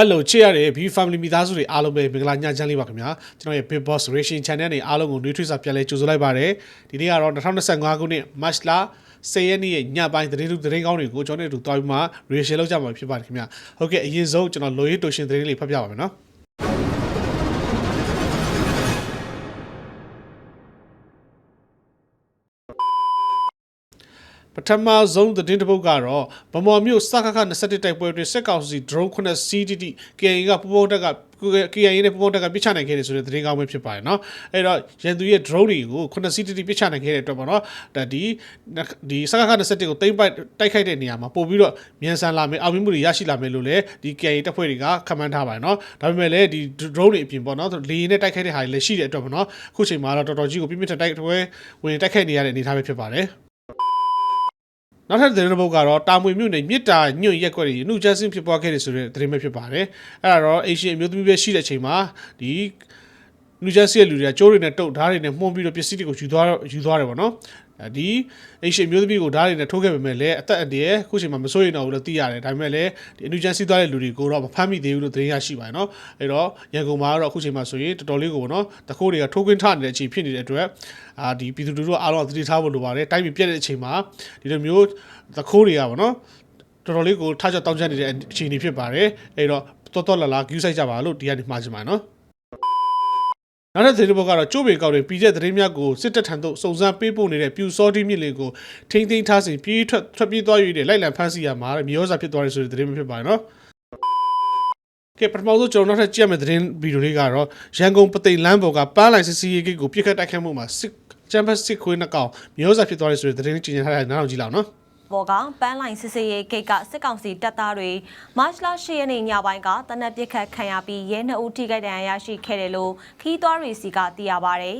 Hello ချစ်ရတဲ့ B Family မိသားစုတွေအားလုံးပဲမင်္ဂလာညချမ်းလေးပါခင်ဗျာကျွန်တော်ရဲ့ Big Boss Racing Channel နဲ့အားလုံးကိုနှွေးထွေးစွာပြန်လည်ကြိုဆိုလိုက်ပါတယ်ဒီနေ့ကတော့2025ခုနှစ် March လ10ရက်နေ့ရဲ့ညပိုင်းသတင်းလူသတင်းကောင်းတွေကိုကျွန်တော်တို့တွားပြီးမှ reaction လုပ်ကြမှာဖြစ်ပါတယ်ခင်ဗျာဟုတ်ကဲ့အရင်ဆုံးကျွန်တော်လိုရေးတိုရှင်သတင်းလေးဖတ်ပြပါမယ်နော် ပထမဆုံးသတင်းတစ်ပုဒ်ကတော့ဗမော်မြို့စခခ21တိုက်ပွဲတွင်စစ်ကောင်စီ drone 9 CDT KA ကပူပေါင်းတက်က KA နဲ့ပူပေါင်းတက်ကပြစ်ချနိုင်ခဲ့တယ်ဆိုတဲ့သတင်းကောင်းပဲဖြစ်ပါတယ်เนาะအဲ့တော့ရန်သူရဲ့ drone တွေကို9 CDT ပြစ်ချနိုင်ခဲ့တဲ့အတွက်ပေါ့เนาะဒါဒီဒီစခခ21ကိုတိမ့်ပိုက်တိုက်ခိုက်တဲ့နေရာမှာပို့ပြီးတော့မြန်ဆန်လာမယ်အောင်မြင်မှုတွေရရှိလာမယ်လို့လည်းဒီ KA တပ်ဖွဲ့တွေကခန့်မှန်းထားပါတယ်เนาะဒါပေမဲ့လည်းဒီ drone တွေအပြင်ပေါ့เนาะလေယာဉ်နဲ့တိုက်ခိုက်တဲ့ဟာတွေလည်းရှိတဲ့အတွက်ပေါ့เนาะအခုချိန်မှာတော့တော်တော်ကြီးကိုပြင်းပြင်းထန်တိုက်ပွဲဝင်တိုက်ခိုက်နေရတဲ့အနေအထားပဲဖြစ်ပါတယ် နောက်ထပ်သတင်းတစ်ပုဒ်ကတော့တာမွေမြို့နယ်မြစ်တာညွန့်ရက်ကွက်တွေနှုတ်ချဆင်းဖြစ်ပွားခဲ့တယ်ဆိုတဲ့သတင်းပဲဖြစ်ပါတယ်။အဲ့ဒါတော့အေရှင်အမျိုးသမီးပဲရှိတဲ့အချိန်မှာဒီနှုတ်ချဆင်းရဲ့လူတွေကကျိုးတွေနဲ့တုတ်ဓာတ်တွေနဲ့မှုန်းပြီးတော့ပစ္စည်းတွေကိုယူသွားယူသွားတယ်ပေါ့နော်။အဲ ဒီအေရှင်အမျိုးသမီးကိုဓာတ်တွေနဲ့ထိုးခဲ့ပေမဲ့လည်းအသက်အန္တရာယ်ခုချိန်မှာမစိုးရိမ်တော့ဘူးလို့သိရတယ်။ဒါပေမဲ့လည်းဒီအနှုတ်ချဆင်းသွားတဲ့လူတွေကိုတော့မဖမ်းမိသေးဘူးလို့သတင်းရရှိပါတယ်နော်။အဲ့တော့ရန်ကုန်မှာကတော့အခုချိန်မှာဆိုရင်တော်တော်လေးကိုပေါ့နော်တခိုးတွေကထိုးခွင်းထနေတဲ့အချိန်ဖြစ်နေတဲ့အတွက်အာဒီပြည်သူလူထုကအားလုံးသတိထားဖို့လိုပါတယ်။တိုင်းပြည်ပြည့်တဲ့အချိန်မှာဒီလိုမျိုးသခိုးတွေကပေါ့နော်တော်တော်လေးကိုထားကြတောင်းကျနေတဲ့အခြေအနေဖြစ်ပါတယ်အဲ့တော့တော်တော်လာလာ view site ကြပါလို့ဒီကနေမှာချင်ပါနော် နောက်တဲ့သတင်းဘောကတော့ကျိုးပေကောက်တွေပြီးတဲ့သတင်းများကိုစစ်တပ်ထံသို့စုံစမ်းပေးပို့နေတဲ့ပြူစောတိမြစ်လေးကိုထိမ့်သိမ်းထားစဉ်ပြေးထွက်ထွက်ပြေးသွားရတဲ့လိုက်လံဖမ်းဆီးရမှာမြေဩဇာဖြစ်သွားတယ်ဆိုတဲ့သတင်းမျိုးဖြစ်ပါတယ်နော်ကဲပထမဆုံးကျွန်တော်နောက်ထပ်ကြည့်ရမယ့်သတင်းဗီဒီယိုလေးကတော့ရန်ကုန်ပသိမ်လမ်းပေါ်ကပန်းလိုက်စစ်စီရေးဂိတ်ကိုပြစ်ခတ်တိုက်ခိုက်မှုမှာစစ်ချမ်ပစ်စစ်ခွေးနှစ်ကောင်မြေဩဇာဖြစ်သွားတယ်ဆိုတဲ့သတင်းကြီးညာထားတဲ့နားထောင်ကြည့်လောက်နော် ပေါ်ကပန်းလိုင်စစ်စေးရေးဂိတ်ကစစ်ကောင်စီတပ်သားတွေမတ်လ10ရက်နေ့ညပိုင်းကတနက်ပစ်ခတ်ခံရပြီးရဲနှစ်ဦးထိခိုက်ဒဏ်ရာရရှိခဲ့တယ်လို့ခီးသွွားတွေစီကသိရပါဗျ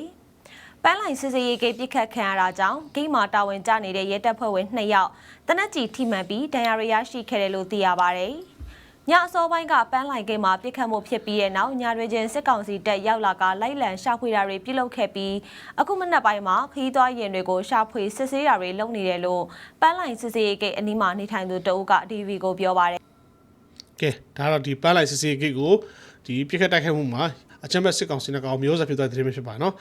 ။ပန်းလိုင်စစ်စေးရေးဂိတ်ပစ်ခတ်ခံရတာကြောင့်ဂိတ်မှာတာဝန်ကျနေတဲ့ရဲတပ်ဖွဲ့ဝင်2ယောက်တနက်ကြီးထိမှန်ပြီးဒဏ်ရာရရရှိခဲ့တယ်လို့သိရပါဗျ။ ညအစောပိုင်းကပန်းလိုင်ဂိတ်မှာပြစ်ခတ်မှုဖြစ်ပြီးတဲ့နောက်ညတွင်ချင်းစစ်ကောင်စီတပ်ရောက်လာကလိုက်လံရှာဖွေတာတွေပြုလုပ်ခဲ့ပြီးအခုမနက်ပိုင်းမှာခီးသွွားရင်တွေကိုရှာဖွေစစ်ဆေးတာတွေလုပ်နေတယ်လို့ပန်းလိုင်စစ်ဆေးရေးဂိတ်အနီးမှာနေထိုင်သူတအုပ်က DV ကိုပြောပါတယ်ကဲဒါကတော့ဒီပန်းလိုက်စစ်စီဂိတ်ကိုဒီပြစ်ခတ်တိုက်ခိုက်မှုမှာအချမ်းဘက်စစ်ကောင်စီနဲ့ကောင်မျိုးစားဖြစ်သွားတဲ့သတင်းပဲဖြစ်ပါတယ်နော်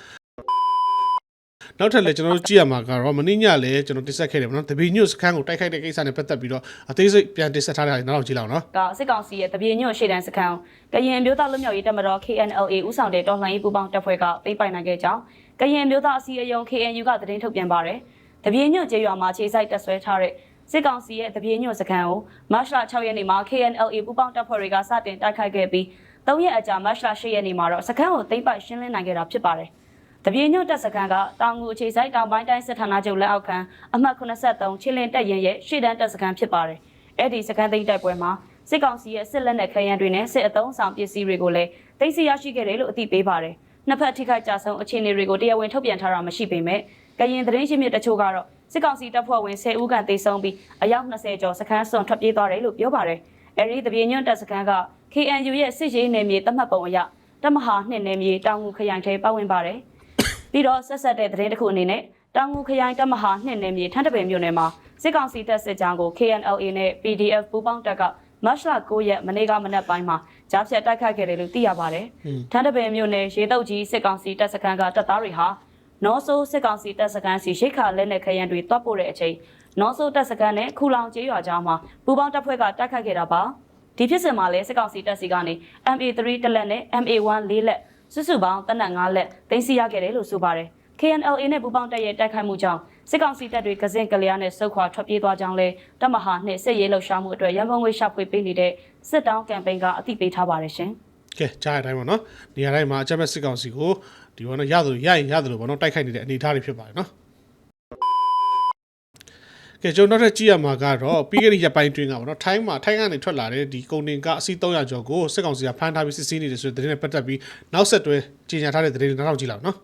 နောက်ထပ်လည်းကျွန်တော်တို့ကြည့်ရမှာကတော့မင်းညလည်းကျွန်တော်တင်ဆက်ခဲ့တယ်ပေါ့နော်တပီညွတ်စခန်းကိုတိုက်ခိုက်တဲ့ကိစ္စနဲ့ပတ်သက်ပြီးတော့အသေးစိတ်ပြန်တင်ဆက်ထားတာနောက်တော့ကြည့်လောက်နော်ကစစ်ကောင်စီရဲ့တပြေညွန့်ရှေ့တန်းစခန်းကရင်မျိုးသားလွတ်မြောက်ရေးတပ်မတော် KNLA ဦးဆောင်တဲ့တော်လှန်ရေးပူးပေါင်းတပ်ဖွဲ့ကသိမ်းပိုင်နိုင်ခဲ့ကြောင်းကရင်မျိုးသားအစည်းအရုံး KNU ကသတင်းထုတ်ပြန်ပါတယ်။တပြေညွန့်ကျေးရွာမှာခြေစိုက်တပ်ဆွဲထားတဲ့စစ်ကောင်စီရဲ့တပြေညွန့်စခန်းကိုမတ်လ6ရက်နေ့မှာ KNLA ပူးပေါင်းတပ်ဖွဲ့တွေကစတင်တိုက်ခိုက်ခဲ့ပြီး၃ရက်အကြာမတ်လ10ရက်နေ့မှာတော့စခန်းကိုသိမ်းပိုက်ရှင်းလင်းနိုင်ခဲ့တာဖြစ်ပါတယ်။ တပြေညွန့်တပ်စခန်းကတောင်ငူအခြေစိုက်တောင်ပိုင်းတိုင်းစစ်ဌာနချုပ်လက်အောက်ခံအမှတ်83ချင်းလင်းတပ်ရင်ရဲ့ရှေ့တန်းတပ်စခန်းဖြစ်ပါတယ်။အဲ့ဒီစခန်းသိမ်းတိုက်ပွဲမှာစစ်ကောင်စီရဲ့စစ်လက်နက်ခဲယမ်းတွေနဲ့စစ်အုံဆောင်ပစ္စည်းတွေကိုလည်းသိမ်းဆည်းရရှိခဲ့တယ်လို့အသိပေးပါတယ်။နှစ်ဖက်ထိခိုက်ကြဆုံးအခြေအနေတွေကိုတရားဝင်ထုတ်ပြန်ထားတာမရှိပေမဲ့ကရင်သတင်းရှိမြစ်တချို့ကတော့စစ်ကောင်စီတပ်ဖွဲ့ဝင်10ဦးခန့်သေဆုံးပြီးအယောက်20ကျော်စခန်းစွန်ထွက်ပြေးသွားတယ်လို့ပြောပါတယ်။အဲဒီတပြေညွန့်တပ်စခန်းက KNU ရဲ့စစ်ရေးနယ်မြေသတ်မှတ်ပုံအရတမဟာနှစ်နယ်မြေတောင်ငူခရိုင်ထဲပါဝင်ပါတယ်။ ပြီးတော့ဆက်ဆက်တဲ့သတင်းတစ်ခုအနေနဲ့တောင်ငူခရိုင်တပ်မဟာနှစ်နယ်မြေထန်းတပင်မြို့နယ်မှာစစ်ကောင်စီတပ်စစ်ကြောင်းကို KNLA နဲ့ PDF ပူးပေါင်းတပ်ကမတ်လ9ရက်မနေ့ကမနက်ပိုင်းမှာကြားဖြတ်တိုက်ခိုက်ခဲ့တယ်လို့သိရပါတယ်။ထန်းတပင်မြို့နယ်ရေတုတ်ကြီးစစ်ကောင်စီတပ်စခန်းကတပ်သားတွေဟာနော်ဆိုးစစ်ကောင်စီတပ်စခန်းစီရှိခါလက်နက်ခရန်တွေတွားပို့တဲ့အချိန်နော်ဆိုးတပ်စခန်းနဲ့ခူလောင်ကျေးရွာကြားမှာပူးပေါင်းတပ်ဖွဲ့ကတိုက်ခိုက်ခဲ့တာပါ။ဒီဖြစ်စဉ်မှာလည်းစစ်ကောင်စီတပ်စီကနေ MA3 တလက်နဲ့ MA1 လေးလက် စုစုပေါင်းတနက်5လက်သိမ်းဆည်းရခဲ့တယ်လို့ဆိုပါတယ်။ KNLA နဲ့ပူးပေါင်းတပ်ရဲ့တိုက်ခိုက်မှုကြောင့်စစ်ကောင်စီတပ်တွေကစင်ကလျားနဲ့စုခွာထွက်ပြေးသွားကြောင်းလဲတပ်မဟာနဲ့စစ်ရေးလှုပ်ရှားမှုအတွက်ရန်ကုန်ငွေရှာဖွေပေးနေတဲ့စစ်တောင်းကမ်ပိန်းကအသိပေးထားပါတယ်ရှင်။ကဲကြားရတိုင်းပေါ့နော်နေရာတိုင်းမှာအချမ်းဘက်စစ်ကောင်စီကိုဒီဘောနော်ရသလိုရရင်ရသလိုပေါ့နော်တိုက်ခိုက်နေတဲ့အနေအထားတွေဖြစ်ပါတယ်နော် ကဲကျွန်တော်နောက်ထပ်ကြည့်ရမှာကတော့ပြီးခဲ့တဲ့ရက်ပိုင်းတွင်းကပေါ့နော်ထိုင်းမှာထိုင်းကနေထွက်လာတဲ့ဒီကုန်တင်ကအစီ300ကျော်ကိုစစ်ကောင်စီကဖမ်းထားပြီးစစ်ဆေးနေတယ်ဆိုတဲ့သတင်းနဲ့ပတ်သက်ပြီးနောက်ဆက်တွဲကြေညာထားတဲ့သတင်းတွေနောက်ထောင်ကြည့်လောက်နော်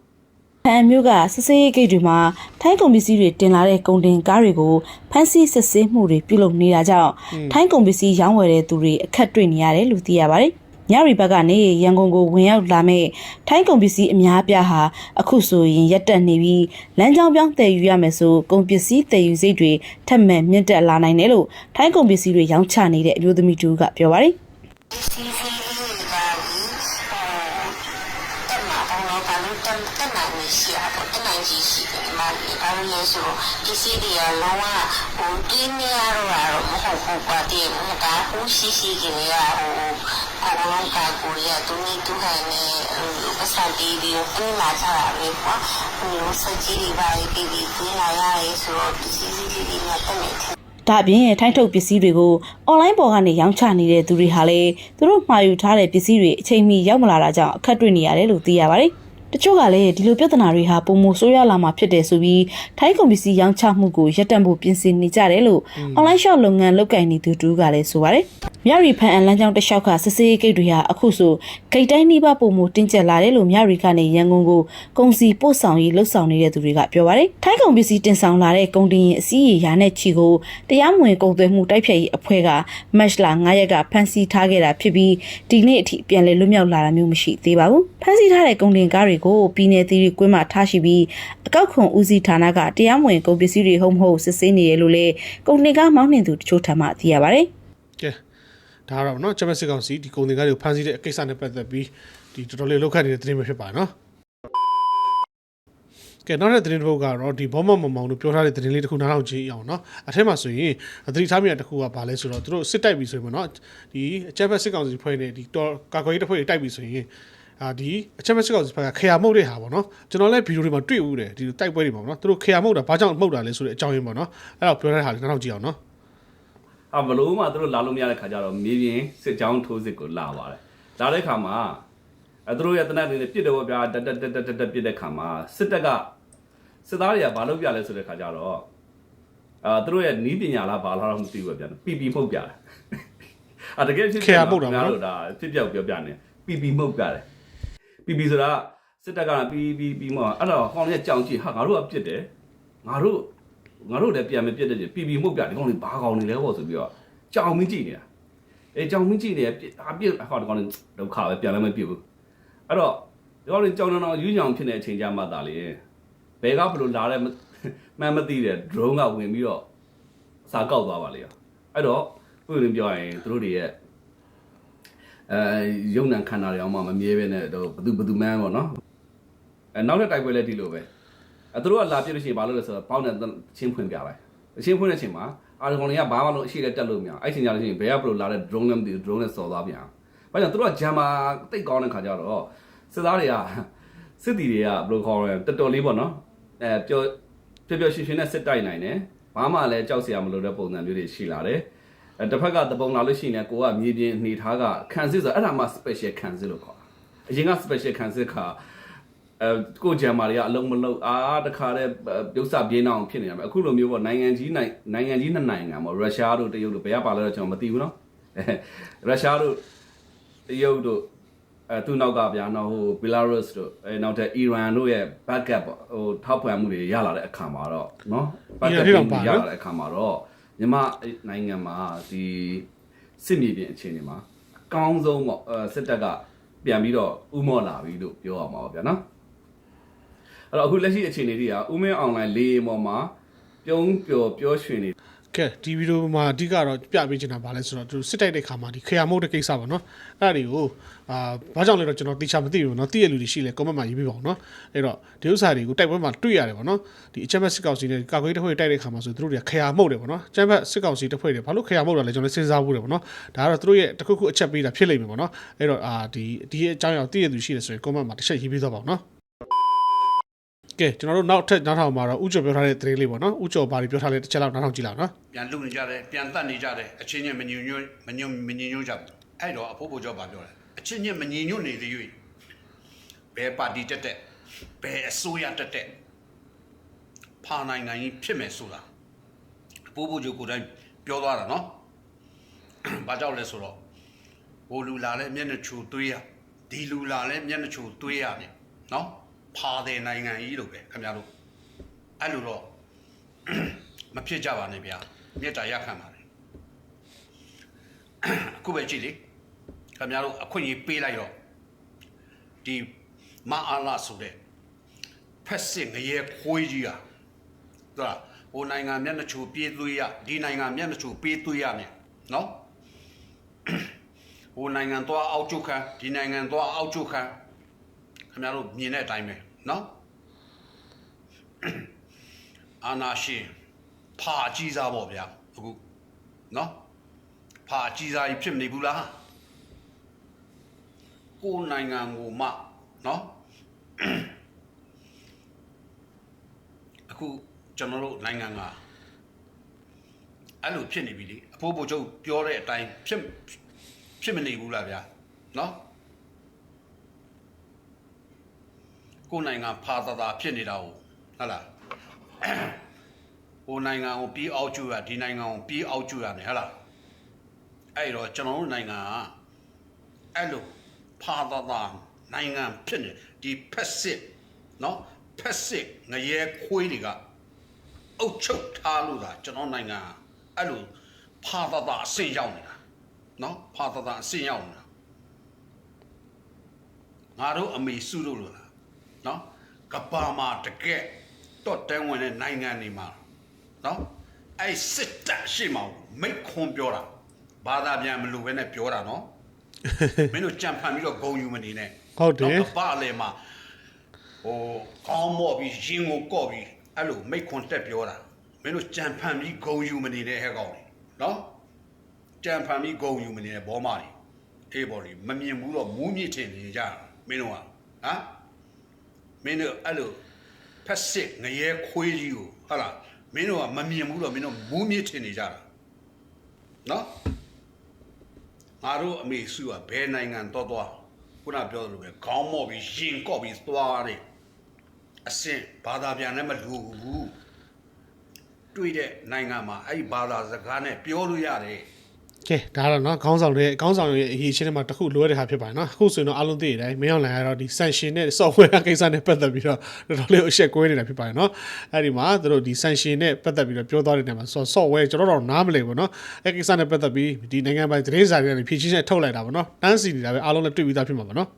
ဖန်မျိုးကစစ်စေးရေးဂိတ်တွေမှာထိုင်းကုန်ပစ္စည်းတွေတင်လာတဲ့ကုန်တင်ကားတွေကိုဖမ်းဆီးစစ်ဆေးမှုတွေပြုလုပ်နေတာကြောင့်ထိုင်းကုန်ပစ္စည်းရောင်းဝယ်တဲ့သူတွေအခက်တွေ့နေရတယ်လို့သိရပါတယ်။ ညရီဘက်ကနေရန်ကုန်ကိုဝင်ရောက်လာမဲ့ထိုင်းကုန်ပစ္စည်းအများအပြားဟာအခုဆိုရင်ရက်တက်နေပြီးလမ်းကြောင်းပြောင်းတည်ယူရမယ်ဆိုကုန်ပစ္စည်းတည်ယူစိတ်တွေထက်မဲ့မြင့်တက်လာနိုင်တယ်လို့ထိုင်းကုန်ပစ္စည်းတွေရောင်းချနေတဲ့အမျိုးသမီးတူကပြောပါတယ်။ လို့လဲဆိုတော့ဒီစီတွေကလုံးဝဟိုတင်းနေရတော့မဟုတ်ဘူးကွာတည်းကဟိုရှိရှိကလေးရဟိုအလုံးကကိုရတူနေတူဟန်နေပစတီဒီကိုလာကြတာပဲကွာဟိုစကြီးတွေပါပြီးပြီးကိုလာရရဲဆိုတော့ဒီစီစီလေးတွေနဲ့တက်နေတယ်ဒါအပြင်ထိုင်းထုတ်ပစ္စည်းတွေကိုအွန်လိုင်းပေါ်ကနေရောင်းချနေတဲ့သူတွေဟာလည်းသူတို့မှာယူထားတဲ့ပစ္စည်းတွေအချိန်မီရောက်မလာတာကြောင့်အခက်တွေ့နေရတယ်လို့သိရပါတယ်။ တချို့ကလည်းဒီလိုပြဿနာတွေဟာပုံမဆိုးရလာမှာဖြစ်တယ်ဆိုပြီးထိုင်းကုန်ပစ္စည်းရောင်းချမှုကိုရပ်တန့်ဖို့ပြင်ဆင်နေကြတယ်လို့အွန်လိုင်းရှော့လုပ်ငန်းလုပ်ကိုင်နေသူတူကလည်းဆိုပါတယ်။မြရီဖန်အန်လန်းကြောင်းတစ်လျှောက်ကစစ်စေးဂိတ်တွေဟာအခုဆိုဂိတ်တိုင်းနှိဘပုံမတင်းကျပ်လာတယ်လို့မြရီကနေရန်ကုန်ကိုကုန်စီပို့ဆောင်ရေးလှုပ်ဆောင်နေတဲ့သူတွေကပြောပါတယ်။ထိုင်းကုန်ပစ္စည်းတင်ဆောင်လာတဲ့ကုန်တင်ရင်အစည်းအရာနဲ့ချီကိုတရားမဝင်ကုန်သွယ်မှုတိုက်ဖျက်ရေးအဖွဲ့ကမတ်လ9ရက်ကဖမ်းဆီးထားခဲ့တာဖြစ်ပြီးဒီနေ့အထိပြန်လည်လွတ်မြောက်လာတာမျိုးမရှိသေးပါဘူး။ဖမ်းဆီးထားတဲ့ကုန်တင်ကားတွေကိုပြည်내သီးရီကွင်းမှာထားရှိပြီးအကောက်ခွန်ဦးစီးဌာနကတရားမဝင်ကုန်ပစ္စည်းတွေဟုတ်မဟုတ်စစ်ဆေးနေရလို့လေကုန်တင်ကားမောင်းနှင်သူတချို့ထမှသိရပါတယ်။ ကဲဒါကတော့เนาะချက်မစစ်ကောင်စီဒီကုန်တင်ကားတွေကိုဖမ်းဆီးတဲ့အကိစ္စနဲ့ပတ်သက်ပြီးဒီတော်တော်လေးလောက်ခတ်နေတဲ့သတင်းပဲဖြစ်ပါတယ်เนาะကဲနောက်တဲ့သတင်းတစ်ပုဒ်ကတော့ဒီဘောမမမောင်တို့ပြောထားတဲ့သတင်းလေးတစ်ခုနားထောင်ကြည့်အောင်เนาะအထက်မှာဆိုရင်သတိထားမိတာတစ်ခုကဘာလဲဆိုတော့သူတို့စစ်တိုက်ပြီဆိုရင်ပေါ့เนาะဒီအချက်ဖက်စစ်ကောင်စီဖွဲ့နေဒီတော်ကာကွယ်ရေးတပ်ဖွဲ့တွေတိုက်ပြီဆိုရင် အာဒီအချက်မစစ်ကောင်စီဘက်ကခရာမှုတ်တဲ့ဟာပေါ့နော်ကျွန်တော်လည်းဗီဒီယိုတွေမှာတွေ့ဦးတယ်ဒီတိုက်ပွဲတွေပေါ့နော်သူတို့ခရာမှုတ်တာဘာကြောင့်မှုတ်တာလဲဆိုတဲ့အကြောင်းရင်းပေါ့နော်အဲ့တော့ပြောတဲ့ဟာလေးနောက်ကြည့်အောင်နော်အဘလို့မှသူတို့လာလို့မရတဲ့ခါကျတော့မြေပြင်စစ်ကြောင်းထိုးစစ်ကိုလာပါတယ်လာတဲ့ခါမှာအဲသူတို့ရဲ့တနက်တွေနဲ့ပြစ်တယ်ပေါ့ဗျာတက်တက်တက်တက်တက်ပြစ်တဲ့ခါမှာစစ်တပ်ကစစ်သားတွေကဘာလုပ်ပြလဲဆိုတဲ့ခါကျတော့အာသူတို့ရဲ့နီးပညာလားဘာလားတော့မသိဘူးဗျာပီပီမှုတ်ပြတယ်အာတကယ်ဖြစ်များတို့ဒါဖြစ်ပြောက်ပြောပြနေပီပီမှုတ်ပြတယ် ပီပီဆိုတာစစ်တပ်ကပီပီပီမှုတ်အဲ့တော့ခေါင်းလေးကြောင်ကြည့်ဟာငါတို့ကပြစ်တယ်ငါတို့ငါတို့လည်းပြန်မပြစ်တဲ့ပြင်ပြီပြီမှုတ်ပြဒီကောင်လေးဘာကောင်နေလဲပေါ့ဆိုပြီးတော့ကြောင်မင်းကြည့်နေတာအဲကြောင်မင်းကြည့်နေပြစ်အပြစ်ဟောဒီကောင်လေးဒုက္ခပဲပြန်လည်းမပြစ်ဘူးအဲ့တော့ဒီကောင်လေးကြောင်တောင်ယူးကြောင်ဖြစ်နေတဲ့အချိန်ကြမှသာလေဘယ်ကဘလို့လာတဲ့မှန်မသိတဲ့ drone ကဝင်ပြီးတော့စာကောက်သွားပါလေအဲ့တော့ဥပဒေပြောရင်သူတို့တွေရဲ့ အဲယုံနံခန္ဓာတွေအောင်မှမမြဲပဲနဲ့တော့ဘသူဘသူမှန်းပေါ့နော်အဲနောက်တဲ့တိုက်ပွဲလည်းဒီလိုပဲအဲသူတို့ကလာပြစ်လို့ရှိရင်ဘာလို့လဲဆိုတော့ပေါင်းတဲ့ချင်းဖွင့်ပြလိုက်အချင်းဖွင့်တဲ့အချိန်မှာအာရုံတွေကဘာမှလို့အရှိလက်တက်လို့မရအဲ့ချိန်ကြလို့ရှိရင်ဘယ်ကဘလို့လာတဲ့ drone လည်းမသိဘူး drone နဲ့စော်သွားပြန်ဘာကြောင့်သူတို့ကဂျမ်မာတိတ်ကောင်းတဲ့ခါကျတော့စစ်သားတွေကစစ်တီတွေကဘယ်လိုခေါ်လဲတော်တော်လေးပေါ့နော်အဲပျော်ပျော်ပျော်ရွှင်ရွှင်နဲ့စစ်တိုက်နိုင်တယ်ဘာမှလည်းကြောက်စရာမလိုတဲ့ပုံစံမျိုးတွေရှိလာတယ်အဲ တစ်ဖက်ကတပုံလာလို့ရှိရင်ကိုကမြေပြင်အနေထားကခံစစ်ဆိုအဲ့ဒါမှ special ခံစစ်လို့ခေါ်တာအရင်က special ခံစစ်ခါ အဲကိုဂျမ်မာတွေကအလုံးမလုံးအာတခါတည်းပြုတ်စပြင်းအောင်ဖြစ်နေတာပဲအခုလိုမျိုးပေါ့နိုင်ငံကြီးနိုင်နိုင်ငံကြီးနှစ်နိုင်ငံပေါ့ရုရှားတို့တရုတ်တို့ဘယ်ကပါလဲတော့ကျွန်တော်မသိဘူးเนาะအဲရုရှားတို့တရုတ်တို့အဲသူနောက်ကဗျာနော်ဟိုဘီလာရုစ်တို့အဲနောက်ထပ်အီရန်တို့ရဲ့ backup ပေါ့ဟိုထောက်ပံ့မှုတွေရလာတဲ့အခါမှာတော့เนาะ backup တွေရလာတဲ့အခါမှာတော့ မြန်မာနိုင်ငံမှာဒီစစ်မြေပြင်အခြေအနေမှာအကောင်းဆုံးပေါ့အဲစစ်တပ်ကပြန်ပြီးတော့ဥမော့လာပြီလို့ပြောရမှာပါဗျာနော်အဲ့တော့အခုလက်ရှိအခြေအနေတွေကဥမင်းအွန်လိုင်းလေးပေါ်မှာပြုံးပျော်ပျော်ရွှင်နေကဲဒီဗီဒီယိုမှာအဓိကတော့ပြပေးချင်တာဗာလဲဆိုတော့သူစစ်တိုက်တဲ့ခါမှာဒီခရာမုတ်တဲ့ကိစ္စပါနော်အဲ့ဒါတွေကို အာဘာကြောင့်လဲတော့ကျွန်တော်သိချာမသိဘူးเนาะသိရလူတွေရှိလဲ comment မှာရေးပြပါဦးเนาะအဲ့တော့ဒီဥစ္စာတွေကိုတိုက်ပွဲမှာတွေ့ရတယ်ဗောနော်ဒီအချက်မဲ့စစ်ကောင်စီနဲ့ကာကွယ်တစ်ဖွဲ့တိုက်တဲ့ခါမှာဆိုသူတို့တွေကခရာမုတ်တယ်ဗောနော်အချက်မဲ့စစ်ကောင်စီတစ်ဖွဲ့တွေဘာလို့ခရာမုတ်တာလဲကျွန်တော်စဉ်းစားဘူးတယ်ဗောနော်ဒါကတော့သူတို့ရဲ့တစ်ခုခုအချက်ပေးတာဖြစ်လိမ့်မယ်ဗောနော်အဲ့တော့အာဒီဒီအကြောင်းအရာသိရသူရှိတယ်ဆိုရင် comment မှာတစ်ချက်ရေးပေးသွားပါဦးเนาะကဲကျွန်တော်တို့နောက်ထပ်နောက်ထောင်မှာတော့ဥကျော်ပြောထားတဲ့သတင်းလေးပေါ့နော်ဥကျော်ဘာတွေပြောထားလဲတစ်ချက်လောက်နောက်ထောင်ကြည့်လောက်နော် ပြန်လူနေကြတယ်ပြန်တတ်နေကြတယ်အချင်းချင်းမညွညွမညွမညညွကြဘူးအဲ့တော့အဖိုးဘိုးကျော်ပါပြောတယ် အချင်းချင်းမညညွနေသေး၍ဘယ်ပါတီတက်တက်ဘယ်အစိုးရတက်တက်ဖာနိုင်နိုင်ဖြစ်မယ်ဆိုတာအဖိုးဘိုးကျော်ကိုယ်တိုင်ပြောသွားတာနော်ဘာကြောင့်လဲဆိုတော့ဟိုလူလာလဲမျက်နှာချူသွေးရဒီလူလာလဲမျက်နှာချူသွေးရတယ်နော်ဖာတဲ့နိုင်ငံကြီးလို့ပဲခင်ဗျားတို့အဲ့လိုတော့မဖြစ်ကြပါနဲ့ဗျာမေတ္တာရခံပါတယ်အခုပဲကြည့်လေ ခင်ဗျားတို့အခွင့်အရေးပေးလိုက်တော့ဒီမအားလာဆိုတဲ့ဖက်စစ်ငရဲခွေးကြီးอ่ะဟုတ်လားဟိုနိုင်ငံမျက်နှာချိုပြေးသွေးရဒီနိုင်ငံမျက်နှာချိုပြေးသွေးရနဲ့နော်ဟိုနိုင်ငံသွားအောက်ချုပ်ခံဒီနိုင်ငံသွားအောက်ချုပ်ခံခင်ဗျားတို့မြင်တဲ့အတိုင်းပဲနော်အာနာရှင်ဖာအကြီးစားပေါ့ဗျာအခုနော်ဖာအကြီးစားကြီးဖြစ်မနေဘူးလား ကိုယ်နိုင်ငံကိုမှနော်အခုကျွန်တော်တို့နိုင်ငံကအဲ့လိုဖြစ်နေပြီလေအဖိုးဘိုလ်ချုပ်ပြောတဲ့အတိုင်းဖြစ်ဖြစ်မနေဘူးလားဗျာနော်ကိုယ်နိုင်ငံဖာသာသာဖြစ်နေတာဟုတ်ဟုတ်လားဟိုနိုင်ငံကိုပြီးအောက်ကျူရဒီနိုင်ငံကိုပြီးအောက်ကျူရတယ်ဟုတ်လားအဲ့တော့ကျွန်တော်တို့နိုင်ငံကအဲ့လို ဖာသာသာနိုင်ငံဖြစ်နေဒီဖက်စစ်နော်ဖက်စစ်ငရဲခွေးတွေကအုတ်ချုပ်ထားလို့သာကျွန်တော်နိုင်ငံကအဲ့လိုဖာသာသာအဆင့်ရောက်နေတာနော်ဖာသာသာအဆင့်ရောက်နေတာငါတို့အမေစုတို့လို့လားနော်ကပ္ပါမှာတကက်တော့တန်းဝင်တဲ့နိုင်ငံတွေမှာနော်အဲ့စစ်တပ်ရှိမှမိတ်ခွန်ပြောတာဘာသာပြန်မလို့ပဲနဲ့ပြောတာနော် မင်းတို့ကြံဖန်ပြီးတော့ဂုံယူမနေနဲ့ဟုတ်တယ်နော်ကပ္ပါလေမှာဟိုကောင်းမော့ပြီးရင်ကိုကော့ပြီးအဲ့လိုမိတ်ခွန်တက်ပြောတာမင်းတို့ကြံဖန်ပြီးဂုံယူမနေတဲ့ဟဲ့ကောင်လေနော်ကြံဖန်ပြီးဂုံယူမနေတဲ့ဘောမတွေအေးဘော်လေမမြင်ဘူးတော့မူးမြစ်ထင်နေကြတာမင်းတို့ကဟမ်မင်းတို့အဲ့လိုဖက်စစ်ငရဲခွေးကြီးကိုဟုတ်လားမင်းတို့ကမမြင်ဘူးတော့မင်းတို့မူးမြစ်ထင်နေကြတာနော် ငါတို့အမေစုကဘယ်နိုင်ငံတော့တော့ခုနပြောသလိုပဲခေါင်းမော့ပြီးရင်ကော့ပြီးသွားတယ်အဆင့်ဘာသာပြန်လည်းမလူဘူးတွေ့တဲ့နိုင်ငံမှာအဲ့ဒီဘာသာစကားနဲ့ပြောလို့ရတယ် ကဲဒါတော့เนาะခေါင်းဆောင်တွေခေါင်းဆောင်ရဲ့အရေးချင်းတွေမှာတစ်ခုလိုရတဲ့ဟာဖြစ်ပါတယ်เนาะအခုဆိုရင်တော့အားလုံးသိရတယ်မင်းအောင်လိုင်ကတော့ဒီ sanction နဲ့ software ကိစ္စနဲ့ပတ်သက်ပြီးတော့တော်တော်လေးအရှက်ကွဲနေတာဖြစ်ပါတယ်เนาะအဲ့ဒီမှာသူတို့ဒီ sanction နဲ့ပတ်သက်ပြီးတော့ပြောသွားတဲ့နေရာမှာ software ကျွန်တော်တို့နားမလည်ဘူးเนาะအဲ့ကိစ္စနဲ့ပတ်သက်ပြီးဒီနိုင်ငံပိုင်သတင်းစာတွေကနေဖြည့်ချင်းနဲ့ထုတ်လိုက်တာပေါ့เนาะတန်းစီနေတာပဲအားလုံးလည်းတွေ့ပြီးသားဖြစ်မှာပါเนาะ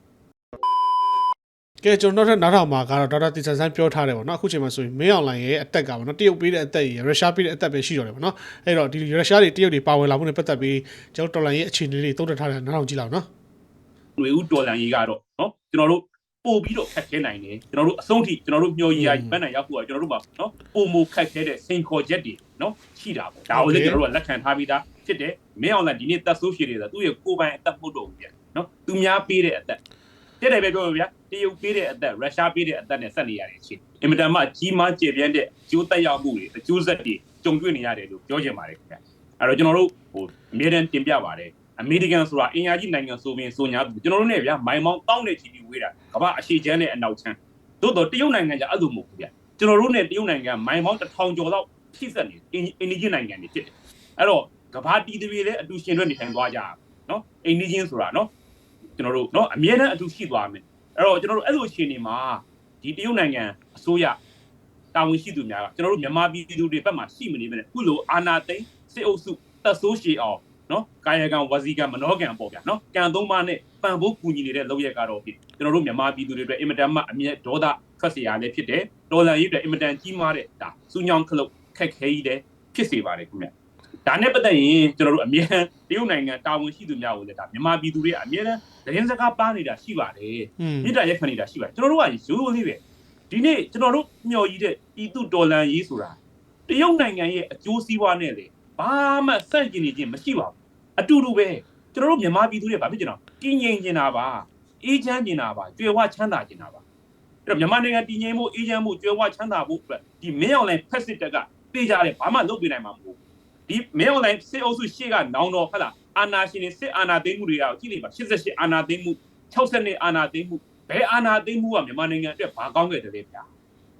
ကဲကျွန်တော်တို့နောက်ထောင်မှာကတော့ဒေါက်တာတီဆန်ဆန်ပြောထားတယ်ပေါ့နော်အခုချိန်မှာဆိုရင်မင်းအွန်လိုင်းရဲ့အသက်ကပေါ့နော်တရုတ်ပေးတဲ့အသက်ကြီးရုရှားပေးတဲ့အသက်ပဲရှိတော့တယ်ပေါ့နော်အဲ့တော့ဒီရုရှားတွေတရုတ်တွေပါဝင်လာမှုနဲ့ပတ်သက်ပြီးကျွန်တော်တော်လိုင်းရဲ့အခြေအနေတွေတုံ့တက်ထားတယ်နောက်ထောင်ကြည့်လောက်နော်ຫນွေဦးတော်လန်ကြီးကတော့နော်ကျွန်တော်တို့ပို့ပြီးတော့ခက်ခဲနိုင်တယ်ကျွန်တော်တို့အဆုံးထိကျွန်တော်တို့မျောရည်ရပန်းနိုင်ရောက်ဖို့ကကျွန်တော်တို့ပါနော်ပုံမခက်ခဲတဲ့စိန်ခေါ်ချက်တွေနော်ရှိတာပေါ့ဒါကိုလည်းကျွန်တော်တို့ကလက်ခံထားပြီးသားဖြစ်တယ်မင်းအောင်လည်းဒီနေ့တက်ဆိုးရှည်တွေဆိုသူ့ရဲ့ကိုယ်ပိုင်အသက်မှုတော့ဘူးဗျနော်သူများပေးတဲ့အသက် တဲ့တယ်ပဲပြောလို့ဗျာတရုတ်ပေးတဲ့အသက်ရုရှားပေးတဲ့အသက်နဲ့ဆက်နေရတယ်ချင်းအင်မတန်မှကြီးမားကျေပြန့်တဲ့အကျိုးသက်ရောက်မှုတွေအကျိုးဆက်တွေကြုံတွေ့နေရတယ်လို့ပြောချင်ပါတယ်ခင်ဗျအဲ့တော့ကျွန်တော်တို့ဟိုအမြဲတမ်းတင်ပြပါတယ်အမေရိကန်ဆိုတာအင်အားကြီးနိုင်ငံဆိုရင်ဆိုညာကျွန်တော်တို့ ਨੇ ဗျာမိုင်မောင်းတောင်းနေချီပြီးဝေးတာကမ္ဘာအရှိချမ်းနဲ့အနောက်ချမ်းသို့တော့တရုတ်နိုင်ငံကအဲ့လိုမဟုတ်ဘူးဗျာကျွန်တော်တို့ ਨੇ တရုတ်နိုင်ငံမိုင်မောင်းတစ်ထောင်ကျော်လောက်ဖြစ်ဆက်နေအင်အင်ဒီဂျင်နိုင်ငံတွေဖြစ်တယ်အဲ့တော့ကမ္ဘာတီတွေလည်းအတူရှင်တွေနေထိုင်သွားကြတာနော်အင်ဒီဂျင်ဆိုတာနော် ကျွန်တော်တို့နော်အမြဲတမ်းအတူရှိသွားမယ်အဲ့တော့ကျွန်တော်တို့အဲ့လိုရှင်နေမှာဒီတရုတ်နိုင်ငံအစိုးရတာဝန်ရှိသူများကကျွန်တော်တို့မြန်မာပြည်သူတွေဘက်မှာရှိမနေပဲနဲ့ခုလိုအာနာသိန်းစစ်အုပ်စုတက်ဆိုးရှည်အောင် နော်ကာယကံဝစီကံမနောကံပေါ့ဗျာနော်ကံသုံးပါးနဲ့ပံဖို့ကူညီနေတဲ့လောက်ရက်ကတော့ဖြစ်ကျွန်တော်တို့မြန်မာပြည်သူတွေအတွက်အင်မတန်မှအမျက်ဒေါသထွက်เสียရလည်းဖြစ်တယ်တော်လန်ရေးအတွက်အင်မတန်ကြီးမားတဲ့ဒါစူးညောင်းခလုတ်ခက်ခဲကြီးတဲ့ဖြစ်စေပါတယ်ခင်ဗျ ဒါနဲ့ပတ်သက်ရင်ကျွန်တော်တို့အမြဲတမ်းတရုတ်နိုင်ငံတာဝန်ရှိသူများကိုလည်းဒါမြန်မာပြည်သူတွေအမြဲတမ်းသတင်းစကားပါနေတာရှိပါတယ်อืมမြစ်တာရက်ခံနေတာရှိပါတယ်ကျွန်တော်တို့ကရိုးရိုးလေးပဲဒီနေ့ကျွန်တော်တို့မျှော်ကြီးတဲ့ဤသူတော်လန်ရေးဆိုတာတရုတ်နိုင်ငံရဲ့အကျိုးစီးပွားနဲ့လေဘာမှဆန့်ကျင်နေခြင်းမရှိပါဘူးအတူတူပဲကျွန်တော်တို့မြန်မာပြည်သူတွေဗာဖြစ်ကြတော့တည်ငြိမ်နေတာပါအေးချမ်းနေတာပါကြွယ်ဝချမ်းသာနေတာပါအဲ့တော့မြန်မာနိုင်ငံတည်ငြိမ်မှုအေးချမ်းမှုကြွယ်ဝချမ်းသာမှုအတွက်ဒီမင်းအောင်လိုင်းဖက်စစ်တက်ကပေးကြတယ်ဘာမှလုပ်ပြနိုင်မှာမဟုတ် ဒီမင်းအောင်လိုင်းစစ်အုပ်စုရှေ့ကနောင်တော်ဟဟလားအာနာရှင်တွေစစ်အာနာသိမ်းမှုတွေကကြည့်လိုက်ပါ88အာနာသိမ်းမှု60နှစ်အာနာသိမ်းမှုဘယ်အာနာသိမ်းမှုကမြန်မာနိုင်ငံအတွက်ဘာကောင်းခဲ့တယ်လဲဗျာ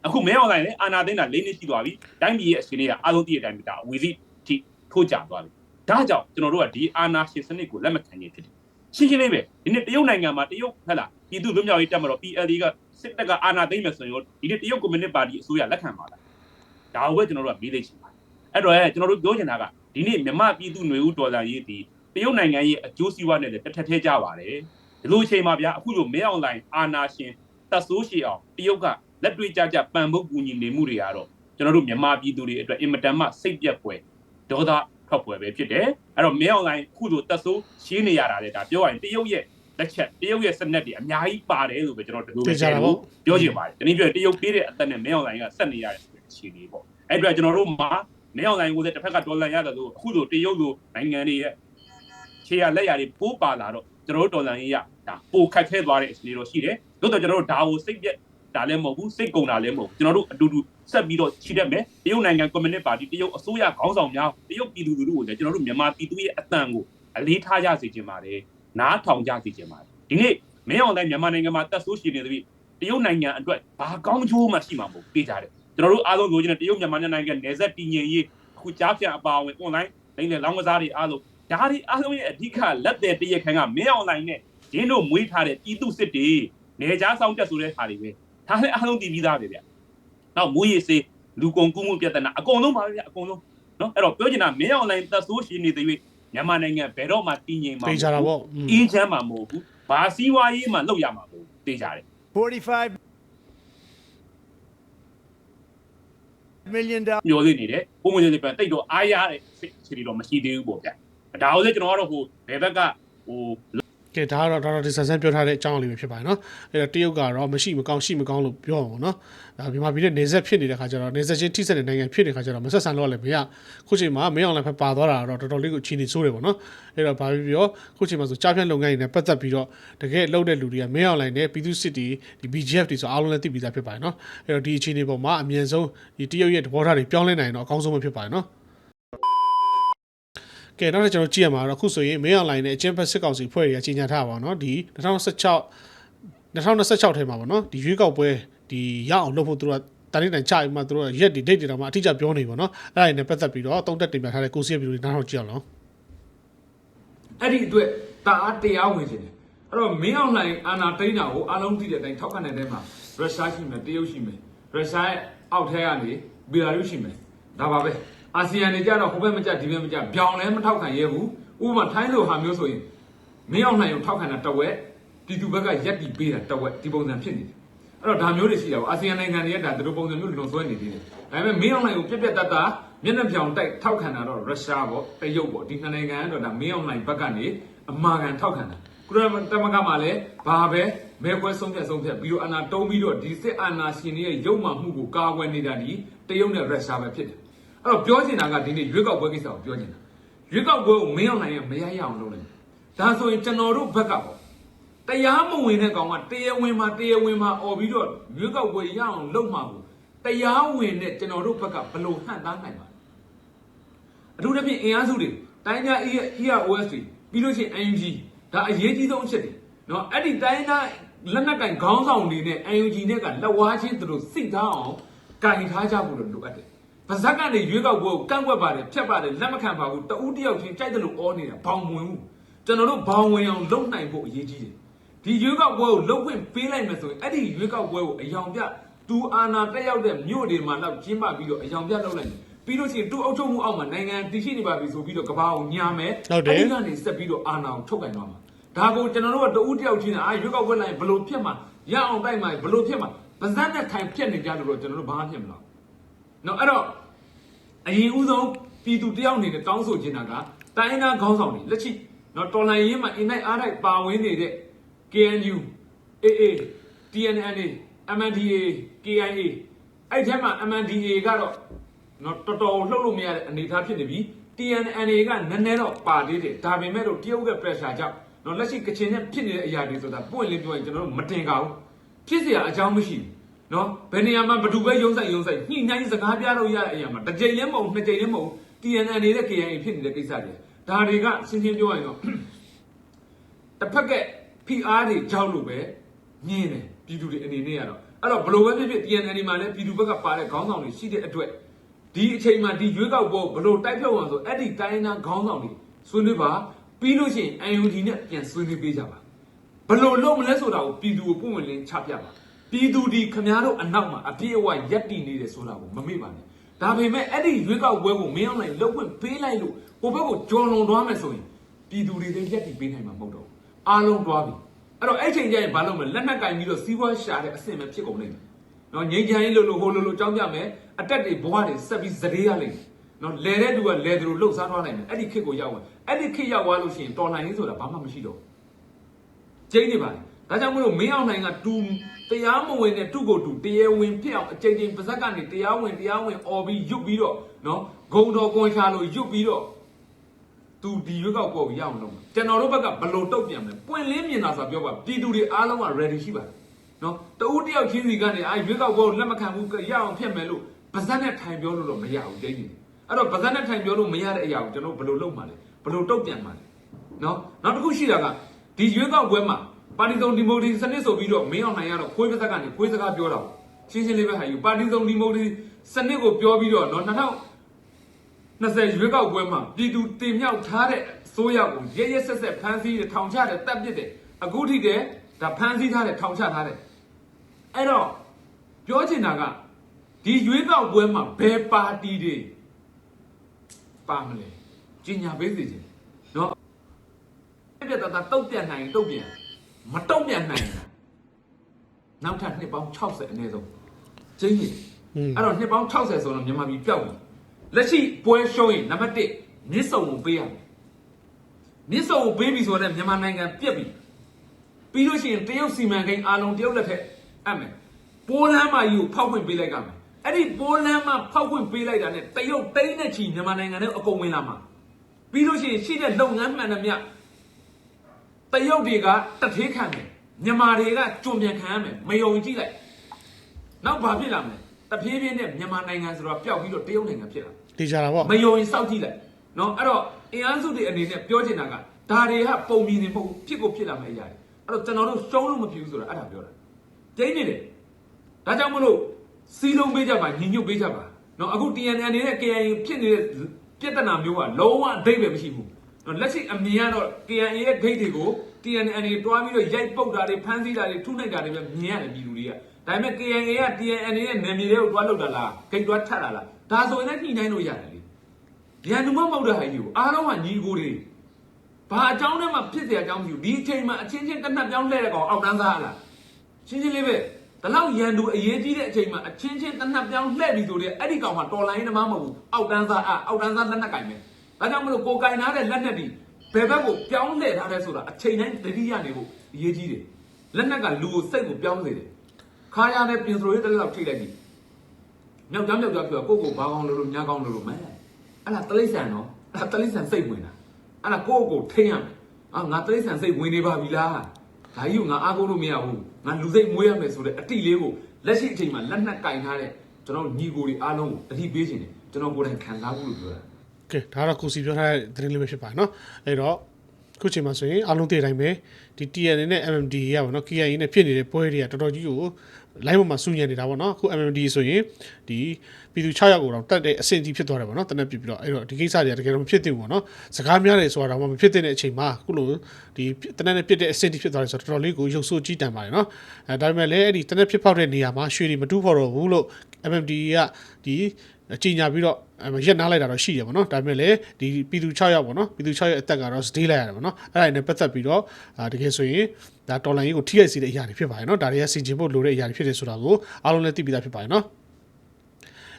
အခုမင်းအောင်လိုင်းလည်းအာနာသိမ်းတာ၄နှစ်ရှိသွားပြီတိုင်းပြည်ရဲ့အခြေအနေကအားလုံးတည့်တဲ့အတိုင်းပဲဒါအဝေစီထိထိုးကြသွားပြီဒါကြောင့်ကျွန်တော်တို့ကဒီအာနာရှင်စနစ်ကိုလက်မခံခြင်းဖြစ်တယ်။ရှင်းရှင်းလေးပဲဒီနေ့တရုတ်နိုင်ငံမှာတရုတ်ဟဲ့လားပြည်သူ့လွတ်မြောက်ရေးတပ်မတော် PLD ကစစ်တပ်ကအာဏာသိမ်းမယ်ဆိုရင်ဒီနေ့တရုတ်ကွန်မြူနစ်ပါတီအစိုးရလက်ခံပါလား။ဒါကိုပဲကျွန်တော်တို့ကမေးသိချင်ပါတယ်။ အဲ့တော့ကျွန်တော်တို့ပြောချင်တာကဒီနေ့မြမပြည်သူ့ຫນွေဦးဒေါ်လာရေးဒီတရုတ်နိုင်ငံရဲ့အကျိုးစီးပွားနဲ့လည်းတစ်ထက်ထဲကြပါတယ်။ဒီလိုအချိန်မှာဗျာအခုလိုမင်းအောင်လိုင်းအာနာရှင်တပ်ဆိုးရှည်အောင်တရုတ်ကလက်တွေ့ကြကြပံ့ပိုးကူညီနေမှုတွေကတော့ကျွန်တော်တို့မြန်မာပြည်သူတွေအတွက်အင်မတန်မှစိတ်ပြက်ပွဲဒေါသထွက်ပွဲပဲဖြစ်တယ်အဲ့တော့မင်းအွန်လိုင်းခုလိုတက်ဆိုးရှင်းနေရတာလေဒါပြောရရင်တရုတ်ရဲ့လက်ချက်တရုတ်ရဲ့စနက်တွေအများကြီးပါတယ်လို့ပဲကျွန်တော်ဒီလိုပဲပြောချင်ပါတယ်ဒီနေ့ပြောတရုတ်ပေးတဲ့အသက်နဲ့မင်းအွန်လိုင်းကဆက်နေရတယ်ဆိုတဲ့အခြေအနေပေါ့အဲ့အတွက်ကျွန်တော်တို့မှာ မင်းအွန်လိုင်းကိုလည်းတစ်ဖက်ကဒေါ်လာရတယ်လို့အခုလိုတရုတ်လိုနိုင်ငံတွေရဲ့ခြေရလက်ရတွေပိုးပါလာတော့ကျွန်တော်တို့ဒေါ်လာရေးရဒါပိုခတ်ခဲသွားတဲ့အခြေအနေတော့ရှိတယ်တို့တော့ကျွန်တော်တို့ဒါကိုစိတ်ပြက်ဒါလည်းမဟုတ်ဘူးစိတ်ကုန်တာလည်းမဟုတ်ဘူးကျွန်တော်တို့အတူတူဆက်ပြီးတော့ခြိတတ်မယ်တရုတ်နိုင်ငံကွန်မြူနစ်ပါတီတရုတ်အစိုးရခေါင်းဆောင်များတရုတ်ပြည်သူလူထုကိုလည်းကျွန်တော်တို့မြန်မာပြည်သူရဲ့အတန်ကိုအလေးထားကြစေချင်ပါတယ်နားထောင်ကြစေချင်ပါတယ်ဒီနေ့မင်းအောင်တိုင်းမြန်မာနိုင်ငံမှာတက်ဆိုးရှင်နေသဖြင့်တရုတ်နိုင်ငံအတွက်ဘာကောင်းချိုးမှရှိမှာမဟုတ်ပေးကြတယ် ကျွန်တော်တို့အားလုံးလိုချင်တဲ့တရုတ်မြန်မာနိုင်ငံနယ်စပ်တည်ငြိမ်ရေးအခုကြားဖြတ်အပါအဝင် online လိမ့်လေလောင်းကစားတွေအားလုံးဒါတွေအားလုံးရဲ့အဓိကလက်တဲ့တရခန်ကမင်းအောင်တိုင်းနဲ့ရင်းတို့မွေးထားတဲ့ပြည်သူစစ်တွေနေကြားဆောင်တက်ဆိုတဲ့ဟာတွေပဲဒါလည်းအားလုံးတည်ပြီးသားပဲဗျ။နောက်မွေးရစေလူကုန်ကူးမှုပြဿနာအကုန်လုံးပါပဲဗျအကုန်လုံးနော်အဲ့တော့ပြောချင်တာမင်းအောင်တိုင်းတက်ဆိုးရှင်နေတဲ့၍မြန်မာနိုင်ငံဘယ်တော့မှတည်ငြိမ်မှာပေးကြတာပေါ့อืมအင်းချမ်းမှာမဟုတ်ဘူးဘာစီးပွားရေးမှလောက်ရမှာမဟုတ်ဘူးသိကြတယ်45 million dollars မျောသေးနေတယ်ပုံမှန်လေးပြန်တိတ်တော့အားရတဲ့စိတ်အခြေတော့မရှိသေးဘူးပေါ့ဗျဒါကိုလည်းကျွန်တော်ကတော့ဟိုဘယ်ဘက်ကဟို ကဲဒါကတော့ဒေါက်တာဒီဆန်ဆန်ပြောထားတဲ့အကြောင်းအလေးပဲဖြစ်ပါတယ်နော်အဲ့တော့တရုတ်ကတော့မရှိမကောင်းရှိမကောင်းလို့ပြောအောင်နော်ဒါမြန်မာပြည်နဲ့နေဆက်ဖြစ်နေတဲ့ခါကျတော့နေဆက်ချင်းထိဆက်တဲ့နိုင်ငံဖြစ်နေတဲ့ခါကျတော့မဆက်ဆံလို့လည်းမရခုချိန်မှာမင်းအောင်လည်းဖက်ပါသွားတာတော့တော်တော်လေးကိုချီနေဆိုးတယ်ပေါ့နော်အဲ့တော့ဘာဖြစ်ပြောခုချိန်မှာဆိုကြားဖြတ်လုပ်ငန်းတွေနဲ့ပတ်သက်ပြီးတော့တကယ်လှုပ်တဲ့လူတွေကမင်းအောင်လည်းနဲ့ပြည်သူစစ်တီဒီ BGF တွေဆိုအားလုံးလည်းသိပြီးသားဖြစ်ပါတယ်နော်အဲ့တော့ဒီအခြေအနေပေါ်မှာအမြင့်ဆုံးဒီတရုတ်ရဲ့သဘောထားတွေပြောင်းလဲနိုင်ရင်တော့အကောင်းဆုံးပဲဖြစ်ပါတယ်နော် ကဲနောက်ထပ်ကျွန်တော်ကြည့်ရမှာတော့အခုဆိုရင်မင်းအွန်လိုင်းနဲ့အချင်းဖက်စစ်ကောင်စီဖွဲ့တွေကကြီးညာထားပါတော့ဒီ2016 2026ထဲမှာပေါ့နော်ဒီရွေးကောက်ပွဲဒီရအောင်လုပ်ဖို့သူတို့ကတန်တိုင်းတန်ချပြီးမှသူတို့ကရက်ဒီဒိတ်တွေတော့မှအထူးကြပြောနေပါတော့အဲ့ဒါတွေနဲ့ပတ်သက်ပြီးတော့တုံးတက်တင်ပြထားတဲ့ကိုစီရဲ့ဗီဒီယိုတွေနားထောင်ကြည့်အောင်လောအဲ့ဒီအတွက်တအားတရားဝင်နေတယ်အဲ့တော့မင်းအောင်လှိုင်အာနာတိန်တာကိုအလုံးသိတဲ့အတိုင်းထောက်ခံတဲ့အတိုင်းမှာရုရှားရှိမယ်တရုတ်ရှိမယ်ရုရှားရဲ့အောက်ထက်ကနေဘီလာရုရှိမယ်ဒါပါပဲ အာဆီယံတွေကြတော့ဟိုဘက်မကြဒီဘက်မကြပြောင်းလဲမထောက်ခံရဲဘူးဥပမာထိုင်းလိုဟာမျိုးဆိုရင်မင်းအောင်လှိုင်ကိုထောက်ခံတာတဝက်ပြည်သူဘက်ကရက်တီပေးတာတဝက်ဒီပုံစံဖြစ်နေတယ်အဲ့တော့ဒါမျိုးတွေရှိတာပေါ့အာဆီယံနိုင်ငံတွေကဒါဒီလိုပုံစံမျိုးလွန်ဆွဲနေသေးတယ်ဒါပေမဲ့မင်းအောင်လှိုင်ကိုပြက်ပြက်တတ်တာမျက်နှာပြောင်တိုက်ထောက်ခံတာတော့ရုရှားပေါ့တရုတ်ပေါ့ဒီနှစ်နိုင်ငံကတော့ဒါမင်းအောင်လှိုင်ဘက်ကနေအမာခံထောက်ခံတာကုလသမဂ္ဂမှာလည်းဘာပဲမဲခွဲဆုံးဖြတ်ဆုံးဖြတ်ပြီးတော့အနာတုံးပြီးတော့ဒီစစ်အာဏာရှင်တွေရဲ့ရုပ်မှမှုကိုကာကွယ်နေတာဒီတရုတ်နဲ့ရုရှားပဲဖြစ်တယ် အဲ့တော့ပြောချင်တာကဒီနေ့ရွေးကောက်ပွဲကိစ္စကိုပြောချင်တာရွေးကောက်ပွဲကိုမင်းအောင်နိုင်ရဲ့မရရအောင်လုပ်လိုက်ဒါဆိုရင်ကျွန်တော်တို့ဘက်ကပေါ့တရားမဝင်တဲ့ကောင်ကတရားဝင်မှာတရားဝင်မှာអော်ပြီးတော့ရွေးကောက်ပွဲရအောင်လုပ်မှာကိုတရားဝင်တဲ့ကျွန်တော်တို့ဘက်ကဘလို့ဟန့်သားနိုင်ပါအထူးသဖြင့်အင်အားစုတွေတိုင်းကြား EROS တွေပြီးလို့ရှိရင် NUG ဒါအရေးကြီးဆုံးအချက်တွေနော်အဲ့ဒီတိုင်းသားလက်နက်ကင်ခေါင်းဆောင်တွေနဲ့ NUG နဲ့ကလက်ဝါးချင်းသူတို့စိတ်ထားအောင်ကင်ထားကြဖို့လိုအပ်တယ် ပါဇက်ကနေရွေးကောက်ပွဲကိုကန့်ကွက်ပါတယ်ဖြတ်ပါတယ်လက်မခံပါဘူးတဦးတယောက်ချင်းကြိုက်တယ်လို့အောနေတာဘောင်ဝင်ဘူးကျွန်တော်တို့ဘောင်ဝင်အောင်လုပ်နိုင်ဖို့အရေးကြီးတယ်ဒီရွေးကောက်ပွဲကိုလှုပ်ခွင့်ပေးလိုက်မယ်ဆိုရင်အဲ့ဒီရွေးကောက်ပွဲကိုအယောင်ပြသူအာဏာတက်ရောက်တဲ့မြို့တွေမှာတော့ကျင်းပပြီးတော့အယောင်ပြလုပ်လိုက်တယ်ပြီးလို့ရှိရင်သူအုပ်ချုပ်မှုအောက်မှာနိုင်ငံတည်ရှိနေပါပြီဆိုပြီးတော့ကဘာကိုညာမယ်ဟုတ်တယ်ဒီကနေဆက်ပြီးတော့အာဏာကိုထုတ်ကင်သွားမှာဒါကိုကျွန်တော်တို့ကတဦးတယောက်ချင်းအာရွေးကောက်ပွဲလိုက်ဘယ်လို့ဖြစ်မှာရအောင်တိုက်မှာဘယ်လို့ဖြစ်မှာပါဇက်နဲ့ထိုင်ဖြစ်နေကြလို့တော့ကျွန်တော်တို့ဘာမှဖြစ်မလား နော်အဲ့တော့အရင်ဦးဆုံးပြည်သူတယောက်အနေနဲ့တောင်းဆိုချင်တာကတိုင်းသားခေါင်းဆောင်တွေလက်ရှိနော်တော်လိုင်းရေးမှာအင်နိုင်အားတိုက်ပါဝင်နေတဲ့ KNU AA TNNA MNDA KIA အဲ့ထဲမှာ MNDA ကတော့နော်တော်တော်လှုပ်လို့မရတဲ့အနေအထားဖြစ်နေပြီ TNNA ကနည်းနည်းတော့ပါသေးတယ်ဒါပေမဲ့တော့တရုတ်က pressure ကြောင့်နော်လက်ရှိကချင်နဲ့ဖြစ်နေတဲ့အရာတွေဆိုတာပွင့်လင်းပြောရင်ကျွန်တော်တို့မတင်ကြဘူးဖြစ်เสียအကြောင်းမရှိဘူး နော်ဘယ်နေရာမှာဘယ်သူပဲရုံးဆိုင်ရုံးဆိုင်ညှိနှိုင်းစကားပြလို့ရတဲ့အရာမှာတစ်ကြိမ်လည်းမဟုတ်နှစ်ကြိမ်လည်းမဟုတ် TNNA နဲ့ KIA ဖြစ်နေတဲ့ကိစ္စတွေဒါတွေကရှင်းရှင်းပြောရရင်တော့တစ်ဖက်က PR တွေကြောက်လို့ပဲညင်းတယ်ပြည်သူတွေအနေနဲ့ကတော့အဲ့တော့ဘလို့ပဲဖြစ်ဖြစ် TNN မှာလည်းပြည်သူဘက်ကပါတဲ့ခေါင်းဆောင်တွေရှိတဲ့အတွက်ဒီအချိန်မှာဒီရွေးကောက်ပွဲဘလို့တိုက်ဖြုတ်အောင်ဆိုအဲ့ဒီတိုင်းသားခေါင်းဆောင်တွေဆွေးနွေးပါပြီးလို့ရှိရင် UND နဲ့ပြန်ဆွေးနွေးပေးကြပါဘလို့လုံးမလဲဆိုတာကိုပြည်သူကိုပုံဝင်လင်းချပြပါ ပြည်သူဒီခမားတို့အနောက်မှာအပြည့်အဝရက်တည်နေတယ်ဆိုတာကိုမမေ့ပါနဲ့ဒါပေမဲ့အဲ့ဒီရွေးကောက်ပွဲကိုမင်းအောင်နိုင်လှုပ်ခွင့်ပေးလိုက်လို့ဟိုဘက်ကိုကြော်လွန်သွားမယ်ဆိုရင်ပြည်သူတွေလည်းရက်တည်ပေးနိုင်မှာမဟုတ်တော့ဘူးအားလုံးတွားပြီအဲ့တော့အဲ့ချိန်ကျရင်ဘာလုပ်မလဲလက်နက်ကင်ပြီးတော့စီးပွားရှာတဲ့အဆင့်ပဲဖြစ်ကုန်လိမ့်မယ်နော်ငိမ့်ချမ်းရေးလို့လို့ဟိုလိုလိုကြောင်းပြမယ်အတက်တွေဘဝတွေဆက်ပြီးဇရေရလိမ့်မယ်နော်လဲတဲ့သူကလဲသူလှုပ်ရှားသွားနိုင်တယ်အဲ့ဒီခစ်ကိုရောက်ဝင်အဲ့ဒီခစ်ရောက်သွားလို့ရှိရင်တော်နိုင်ရေးဆိုတာဘာမှမရှိတော့ကျင်းနေပါလေ ဒါကြောင့်မလို့မင်းအောင်နိုင်ကတူတရားမဝင်တဲ့သူ့ကိုတူတရားဝင်ဖြစ်အောင်အချိန်ချင်းပါဇက်ကနေတရားဝင်တရားဝင်អော်ပြီးရွတ်ပြီးတော့နော်ဂုံတော်ကွန်ချာလို့ရွတ်ပြီးတော့သူဒီရွက်ကောက်ကိုရအောင်လုပ်မယ်ကျွန်တော်တို့ဘက်ကဘလို့တုတ်ပြန်မယ်ပွင့်လင်းမြင်တာဆိုပြောပါပြည်သူတွေအားလုံးက ready ရှိပါတယ်နော်တဦးတယောက်ချင်းစီကနေအာရွက်ကောက်ကိုလက်မခံဘူးရအောင်ဖြစ်မယ်လို့ဗဇက်နဲ့ထိုင်ပြောလို့တော့မရဘူးတိတ်နေအဲ့တော့ဗဇက်နဲ့ထိုင်ပြောလို့မရတဲ့အရာကိုကျွန်တော်ဘလို့လုပ်မှာလဲဘလို့တုတ်ပြန်မှာလဲနော်နောက်တစ်ခုရှိတာကဒီရွက်ကောက်ပွဲမှာ ပါတီစုံဒီမိုကရေစီစနစ်ဆိုပြီးတော့မင်းအောင်နိုင်ရတော့ခွေးပစက်ကနေခွေးစကားပြောတာရှင်းရှင်းလေးပဲဟာယူပါတီစုံဒီမိုကရေစီစနစ်ကိုပြောပြီးတော့နော်2000 20ရွေးကောက်ပွဲမှာပြည်သူတင်မြှောက်ထားတဲ့အစိုးရကိုရဲရဲဆက်ဆက်ဖမ်းဆီးတယ်ထောင်ချတယ်တပ်ပစ်တယ်အခုထိတည်းဒါဖမ်းဆီးထားတယ်ထောင်ချထားတယ်အဲ့တော့ပြောချင်တာကဒီရွေးကောက်ပွဲမှာဘယ်ပါတီတွေပါမလဲကြီးညာပေးစီခြင်းနော်ပြပြတတတုတ်ပြန်နိုင်တုတ်ပြန် မတုတ်ပြန်နိုင်တာနောက်ထပ်နှစ်ပေါင်း60အနည်းဆုံးကျင်းနေတယ်အဲ့တော့နှစ်ပေါင်း60ဆိုတော့မြန်မာပြည်ပျောက်ပြီလက်ရှိပွဲရှုံးရင်နံပါတ်1မြစ်စုံကိုပေးရမယ်မြစ်စုံကိုပေးပြီဆိုတော့မြန်မာနိုင်ငံပြက်ပြီပြီးလို့ရှိရင်တရုတ်စီမံကိန်းအားလုံးတရုတ်လက်ထက်အပ်မယ်ပိုးလမ်းမကြီးကိုဖောက်ခွင့်ပေးလိုက်ကမယ်အဲ့ဒီပိုးလမ်းမဖောက်ခွင့်ပေးလိုက်တာနဲ့တရုတ်တိန်းနဲ့ချီမြန်မာနိုင်ငံနဲ့အကုန်ဝင်လာမှာပြီးလို့ရှိရင်ရှိတဲ့လုပ်ငန်းမှန်သမျှ တရုတ်တွေကတထေးခံတယ်မြန်မာတွေကကြုံပြန်ခံရမယ်မယုံကြည့်လိုက်နောက်ဘာဖြစ်လာမလဲတဖြည်းဖြည်းနဲ့မြန်မာနိုင်ငံဆိုတော့ပျောက်ပြီးတော့တရုတ်နိုင်ငံဖြစ်လာတေချာတာပေါ့မယုံရင်စောက်ကြည့်လိုက်နော်အဲ့တော့အင်အားစုတွေအနေနဲ့ပြောချင်တာကဒါတွေကပုံမြင်နေမဟုတ်ဘူးဖြစ်ကိုဖြစ်လာမယ့်အရာတွေအဲ့တော့ကျွန်တော်တို့ရှုံးလို့မဖြစ်ဘူးဆိုတာအဲ့ဒါပြောတာကျင်းနေတယ်ဒါကြောင့်မလို့စီလုံးပေးကြပါညီညွတ်ပေးကြပါနော်အခု TNN နေတဲ့ KIA ဖြစ်နေတဲ့ပြဿနာမျိုးကလုံးဝအဓိပ္ပာယ်မရှိဘူးနော် လက်ရှိအမြင်ကတော့ KIA ရဲ့ဂိတ်တွေကို TNN တွေတွားပြီးတော့ရိုက်ပုတ်တာတွေဖမ်းဆီးတာတွေထုနှိပ်တာတွေပဲမြင်ရတယ်ပြည်သူတွေကဒါပေမဲ့ KIA က TNN ရဲ့နာမည်တွေကိုတွားလောက်တာလားဂိတ်တွားထပ်တာလားဒါဆိုရင်လည်းညှိနှိုင်းလို့ရတယ်လေရန်သူမမဟုတ်တဲ့ဟာကြီးကိုအားလုံးကညီကိုတွေဘာအကြောင်းနဲ့မှဖြစ်เสียအကြောင်းမရှိဘူးဒီအချိန်မှာအချင်းချင်းတစ်နက်ပြောင်းလှည့်တဲ့ကောင်အောက်တန်းသားလားရှင်းရှင်းလေးပဲဒါလောက်ရန်သူအရေးကြီးတဲ့အချိန်မှာအချင်းချင်းတစ်နက်ပြောင်းလှည့်ပြီဆိုတဲ့အဲ့ဒီကောင်ကတော်လိုင်းနမမဟုတ်ဘူးအောက်တန်းသားအအောက်တန်းသားလက်နက်ကင်ပဲ ဒါကြောင့်မလို့ကိုကင်ထားတဲ့လက်နက်ဒီဘယ်ဘက်ကိုပြောင်းလှည့်ထားလဲဆိုတာအချိန်တိုင်းသတိရနေဖို့အရေးကြီးတယ်လက်နက်ကလူကိုစိတ်ကိုပြောင်းစေတယ်ခါရနဲ့ပြင်စရိုရေးတစ်လောက်ထိလိုက်ပြီမြောက်ကြောင်မြောက်ကြောင်ပြောကိုကိုဘာကောင်းလို့လို့ညာကောင်းလို့လို့မဲအဲ့ဒါတလိษံနော်အဲ့ဒါတလိษံစိတ်ဝင်တာအဲ့ဒါကိုကိုထိမ့်ရမယ်အာငါတလိษံစိတ်ဝင်နေပါပြီလားဒါကြီးကိုငါအားကိုးလို့မရဘူးငါလူစိတ်မွေးရမယ်ဆိုတဲ့အတိလေးကိုလက်ရှိအချိန်မှာလက်နက်ကင်ထားတဲ့ကျွန်တော်ညီကိုတွေအားလုံးကိုတတိပေးခြင်းတယ်ကျွန်တော်ကိုယ်တိုင်ခံစားမှုလို့ပြောတာ ကဲဒါကတော့ကိုစီပြောထားတဲ့သတင်းလေးပဲဖြစ်ပါတယ်เนาะအဲ့တော့ခုချိန်မှာဆိုရင်အားလုံးသိတဲ့အတိုင်းပဲဒီ TNN နဲ့ MMD ရပါတော့ KIA နဲ့ဖြစ်နေတဲ့ပွဲတွေကတော်တော်ကြီးကို line ပေါ်မှာစုညံနေတာပေါ့เนาะအခု MMD ဆိုရင်ဒီပြည်သူ6ယောက်ကိုတော့တက်တဲ့အဆင့်ကြီးဖြစ်သွားတယ်ပေါ့เนาะတနက်ပြပြီးတော့အဲ့တော့ဒီကိစ္စတွေကတကယ်တော့မဖြစ်သင့်ဘူးပေါ့เนาะစကားများတယ်ဆိုတာတော့မဖြစ်သင့်တဲ့အချိန်မှာအခုလိုဒီတနက်နဲ့ပြစ်တဲ့အဆင့်ကြီးဖြစ်သွားတယ်ဆိုတော့တော်တော်လေးကိုရုပ်ဆိုးကြီးတန်ပါတယ်เนาะအဲဒါပေမဲ့လည်းအဲ့ဒီတနက်ဖြစ်ဖောက်တဲ့နေရာမှာရွှေတွေမတူးဖော်တော့ဘူးလို့ MMD ကဒီအကြီးညာပြီးတော့ ရက်နားလိုက်တာတော့ရှိတယ်ပေါ့နော်ဒါပေမဲ့လည်းဒီပြည်သူ6ယောက်ပေါ့နော်ပြည်သူ6ယောက်အသက်ကတော့စတေးလိုက်ရတယ်ပေါ့နော်အဲ့ဒါနဲ့ပတ်သက်ပြီးတော့တကယ်ဆိုရင်ဒါတော်လိုင်းကြီးကိုထိရိုက်စေတဲ့အရာတွေဖြစ်ပါတယ်နော်ဒါတွေကစင်ကျင်ဖို့လိုတဲ့အရာတွေဖြစ်တယ်ဆိုတာကိုအားလုံးလည်းသိပြီးသားဖြစ်ပါတယ်နော်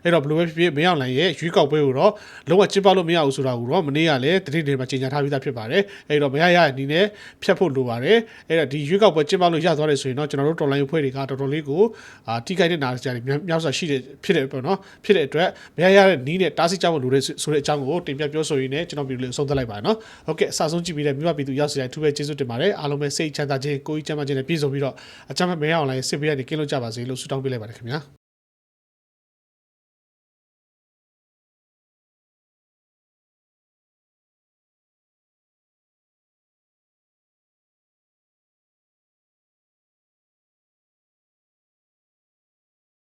အဲ့တော့ဘလိုပဲဖြစ်ဖြစ်မင်းအောင်လိုင်းရဲ့ရွေးကောက်ပွဲကိုတော့လုံးဝကျင်းပလို့မရဘူးဆိုတာကိုတော့မနေ့ကလည်းတတိတွေမှာကြေညာထားပြီးသားဖြစ်ပါတယ်အဲ့တော့မရရတဲ့အနေနဲ့ဖြတ်ဖို့လိုပါတယ်အဲ့တော့ဒီရွေးကောက်ပွဲကျင်းပလို့ရသွားတယ်ဆိုရင်တော့ကျွန်တော်တို့တော်လိုင်းဖွဲ့တွေကတော်တော်လေးကိုအာတိကိုက်တဲ့နာကြတယ်မြောက်စွာရှိတယ်ဖြစ်တယ်ပေါ့နော်ဖြစ်တဲ့အတွက်မရရတဲ့နီးနဲ့တားဆီးကြဖို့လိုတဲ့ဆိုတဲ့အကြောင်းကိုတင်ပြပြောဆိုရင်းနဲ့ကျွန်တော်ပြည်သူလေးအဆုံးသတ်လိုက်ပါနော်ဟုတ်ကဲ့အစဆုံးကြည့်ပြီးတဲ့မြို့ပြည်သူရောက်စီတိုင်းအထူးပဲကျေးဇူးတင်ပါတယ်အားလုံးပဲစိတ်ချမ်းသာခြင်းကိုယ်ကြီးချမ်းသာခြင်းနဲ့ပြည့်စုံပြီးတော့အကြမ်းမဲ့မရအောင်လိုင်းစစ်ပေးရနေကင်းလို့ကြပါစေလို့ဆုတောင်းပေးလိုက်ပါတယ်ခင်ဗျာ